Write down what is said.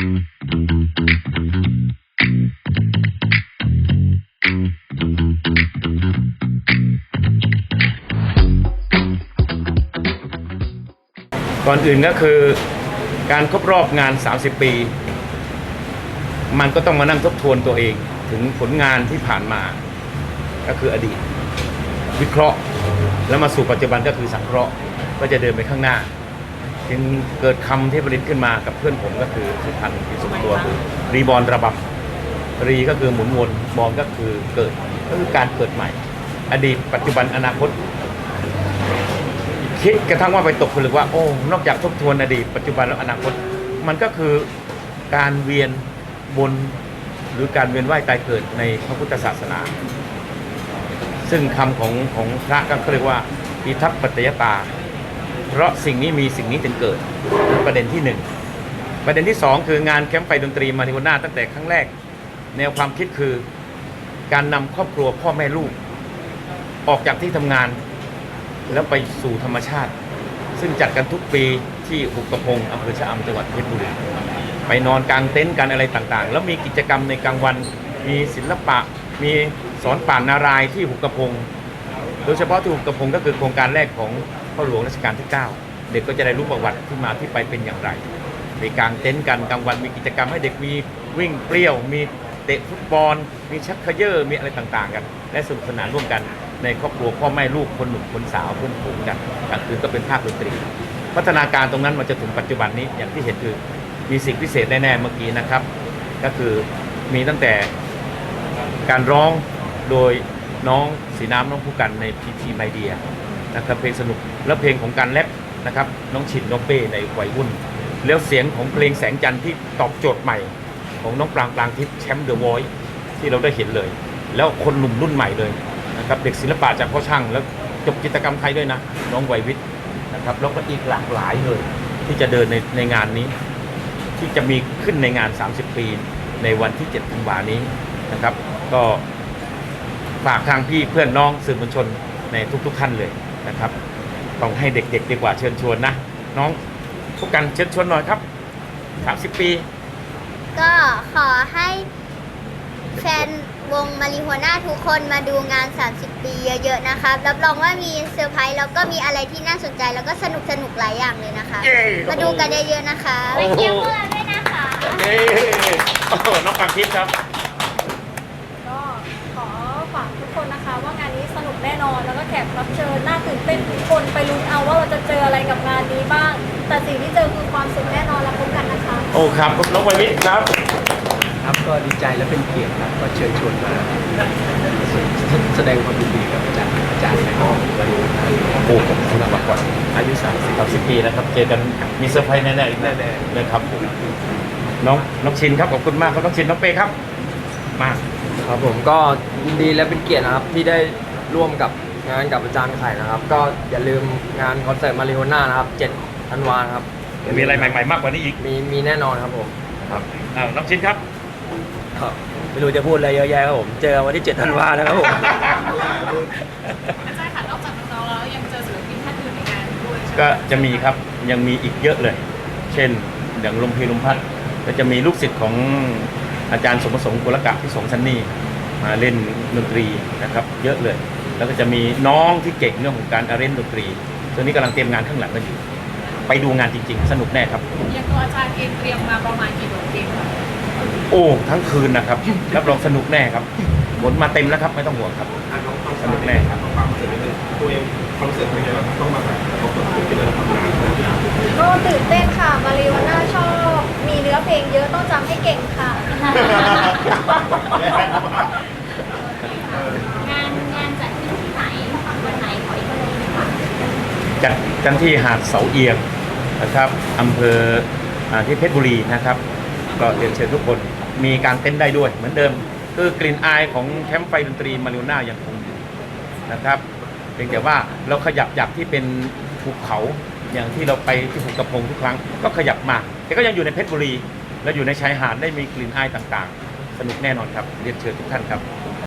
ก่อนอื่นก็คือการครบรอบงาน 30 ปี มันก็ต้องมานั่งทบทวนตัวเองถึงผลงานที่ผ่านมา ก็คืออดีต วิเคราะห์ แล้วมาสู่ปัจจุบันก็คือสังเคราะห์ก็จะเดินไปข้างหน้า จึงเกิดคำที่ผลิตขึ้นมากับเพื่อนผมก็คือสุพรรณที่สุดตัวคือรีบอลระบำรีก็คือหมุนวนบอลก็คือเกิดก็คือการเกิดใหม่ อดีตปัจจุบันอนาคต คิดกระทั่งว่าไปตกผลึกว่าโอ้นอกจากทบทวนอดีตปัจจุบันและอนาคต มันก็คือการเวียนบนหรือการเวียนว่ายตายเกิดในพระพุทธศาสนา ซึ่งคำของของพระก็เรียกว่าอิทัปปัจจยตา เพราะสิ่งนี้มีสิ่งนี้จึงเกิดประเด็นที่หนึ่งประเด็นที่สองคืองานแคมป์ไฟดนตรีมาริโอนาตั้งแต่ครั้งแรก แนวความคิดคือการนำครอบครัวพ่อแม่ลูก ออกจากที่ทำงาน แล้วไปสู่ธรรมชาติ ซึ่งจัดกันทุกปีที่หุบกระพงอำเภอชะอำจังหวัดเพชรบุรีไปนอนกลางเต็นท์กันอะไรต่างๆ แล้วมีกิจกรรมในกลางวันมีศิลปะ มีสอนป่านนารายที่หุบกระพง โดยเฉพาะที่หุบกระพงก็คือโครงการแรกของ พ่อหลวงรัชกาลที่ 9 เด็กก็จะได้รู้ประวัติที่มาที่ไปเป็นอย่างไรมีกางเต็นท์กันกลางวันมีกิจกรรมให้เด็กมีวิ่งเปรี้ยว มีเตะฟุตบอล มีชักเขย่อมีอะไรต่างๆ กัน และสนุกสนานร่วมกันในครอบครัวพ่อแม่ลูกคนหนุ่มคนสาวเพื่อนฝูงกันกลางคืนก็เป็นภาคดนตรี พัฒนาการตรงนั้นมันจะถึงปัจจุบันนี้อย่างที่เห็นคือมีสิ่งพิเศษแน่ๆเมื่อกี้นะครับ ก็คือมีตั้งแต่การร้องโดยน้องสีน้ำน้องผู้กันในพีทีไมเดียนะครับเพลงสนุก แล้วเพลงของการแรปนะครับน้องฉินน้องเป้ในวัยวุ่น แล้วเสียงของเพลงแสงจันทร์ที่ตอบโจทย์ใหม่ ของน้องปรางปรางทิพย์แชมป์เดอะวอยที่เราได้เห็นเลย แล้วคนหนุ่มรุ่นใหม่เลยนะครับเด็กศิลปะจากพ่อช่างแล้วจบจิตรกรรมไทยด้วยนะ น้องไวยวิทย์นะครับแล้วก็อีกหลากหลายเลย ที่จะเดินในในงานนี้ ที่จะมีขึ้นในงาน 30 ปีในวันที่7ธันวานี้นะครับ ก็ฝากทางพี่เพื่อนน้องสื่อมวลชนในทุกๆท่านเลยนะครับ ต้องให้เด็กๆ ดีกว่าเชิญชวนนะ น้องทุกกันเชิญชวนหน่อยครับ 30 ปี ก็ขอให้แฟนวงมาริโฮน่าทุกคนมาดูงาน 30 ปีเยอะๆนะครับ รับรองว่ามีเซอร์ไพรส์แล้วก็มีอะไรที่น่าสนใจแล้วก็สนุกสนุกๆหลายอย่างเลยนะคะ เย้มาดูกันเยอะๆนะคะโอ้โหไปเที่ยวเมื่อด้วยนะคะเอ้ยโอ้โหน้องปังทิพย์ครับ ก็ขอฝากทุกคนนะคะ ว่างานนี้สนุกแน่นอนแล้ว ก็แขกรับเชิญน่าตื่นเต้นทุกคนไปลุ้นเอาว่าเราจะเจออะไรกับงานนี้บ้าง แต่สิ่งที่เจอคือความสุขแน่นอนแล้วพบกันนะคะ โอ้ครับน้องไววิทย์ครับครับก็ดีใจและเป็นเกียรติครับก็เชิญชวนมาแสดงความยินดีกับอาจารย์อาจารย์นะครับวันนี้โอ้ผมคุณมากกว่าอายุ30 30ปีนะครับเจอกันมีเซอร์ไพรส์แน่ๆอีกแน่ๆเลยครับผมน้องน้องชินครับขอบคุณมากครับน้องชินน้องเป้ครับ มาครับผมก็ยินดีและเป็นเกียรตินะครับที่ได้ร่วมกับ งานกับอาจารย์ไข่นะครับ ก็อย่าลืมงานคอนเสิร์ตมาริโอน่านะครับ7ธันวาคมครับมีอะไรใหม่ๆมากกว่านี้อีกมีมีแน่นอนครับผมครับอ้าวน้องชินครับ ไม่รู้จะพูดอะไรเยอะแยะครับผม เจอกันวันที่7ธันวานะครับผม อาจารย์ค่ะนอกจากน้องๆแล้วยังเจอศิลปินท่านอื่นในงานด้วยใช่ไหมก็จะมีครับยังมีอีกเยอะเลย เช่นอย่างลมเพลลมพัดก็จะมีลูกศิษย์ของอาจารย์สมประสงค์กุลกะที่สงสันนี่มาเล่นดนตรีนะครับ เยอะเลย แล้วก็จะมีน้องที่เก่งเรื่องของการเล่นดนตรีตอนนี้กำลังเตรียมงานข้างหลังกันอยู่ ไปดูงานจริง ๆ สนุกแน่ครับ อย่างตัวอาจารย์เองเตรียมมาประมาณกี่บทเพลงคะโอ้ทั้งคืนนะครับรับรองสนุกแน่ครับบทมาเต็มแล้วครับไม่ต้องห่วงครับสนุกแน่ครับก็ตื่นเต้นค่ะ มาริโอน่าชอบ มีเนื้อเพลงเยอะต้องจำให้เก่งค่ะงานงานจัดขึ้นที่ไหนวันไหนขออีกทีนึงค่ะ จัดกันที่หาดเสาเอียงนะครับอำเภอที่เพชรบุรีนะครับ ก็เรียนเชิญทุกคนมีการเต้นได้ด้วยเหมือนเดิม คือกลิ่นอายของแคมป์ไฟดนตรีมาริโอน่ายังคงอยู่นะครับเพียงแต่ว่าเราขยับจากที่เป็นภูเขาอย่างที่เราไปที่ภูกระพงทุกครั้งก็ขยับมา แต่ก็ยังอยู่ในเพชรบุรี และอยู่ในชายหาดได้มีกลิ่นอายต่างๆ สนุกแน่นอนครับเรียนเชิญทุกท่านครับ